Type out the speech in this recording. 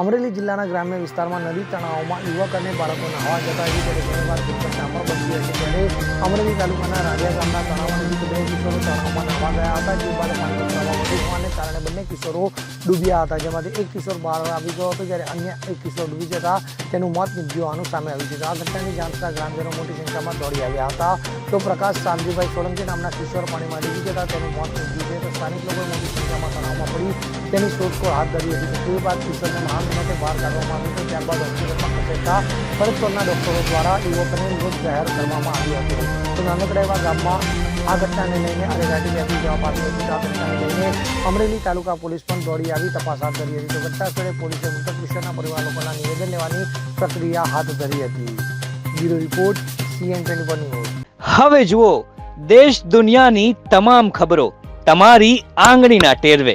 અમરેલી જિલ્લાના ગ્રામ્ય વિસ્તારમાં નદી તળાવોમાં યુવક અને બાળકો નાહવા જતા હતી ત્યારે ઘણીવાર દુર્ઘટના પણ હતી ત્યારે અમરેલી તાલુકાના રાડિયા ગામના તળાવ નજીક બે કિશોરો તળાવમાં નાહવા ગયા હતા. જે બાદ પાણી હોવાને કારણે બંને કિશોરો ડૂબ્યા હતા. જેમાંથી એક કિશોર બહાર આવી ગયો હતો. જ્યારે અન્ય એક કિશોર ડૂબી જતા તેનું મોત નીપજ્યું સામે આવ્યું છે. આ ઘટનાની જાણ થતાં ગ્રામજનો મોટી સંખ્યામાં દોડી આવ્યા હતા. તો પ્રકાશ શામજીભાઈ સોલંકી નામના કિશોર પાણીમાં ડૂબી જતા તેનું મોત નીપજ્યું છે. તો સ્થાનિક લોકોએ મોટી સંખ્યામાં તણાવમાં પડી તેની શોધખોળ હાથ ધરી હતી. તે બાદ કિશોરને મહાન માટે બહાર કાઢવામાં આવ્યું હતું. ત્યારબાદ હોસ્પિટલમાં ખસેડતા ફરજપુરના ડોક્ટરો દ્વારા યુવકને મૃત જાહેર કરવામાં આવ્યો હતો. તો નાનકડા એવા ગામમાં આ ઘટનાને લઈને અરેરાટી વ્યાપી જવા પામી હતી. આ ઘટનાને લઈને અમરેલી તાલુકા પોલીસ પણ દોડી આવી, તપાસ હાથ ધરી હતી. તો ઘટનાસ્થળે પોલીસે મૃતક કિશોરના પરિવાર લોકોના નિવેદન લેવાની પ્રક્રિયા હાથ ધરી હતી. બ્યુરો રિપોર્ટ, સીએન ટ્વેન્ટી હવે જુઓ, દેશ દુનિયાની તમામ ખબરો તમારી આંગળીના ટેરવે.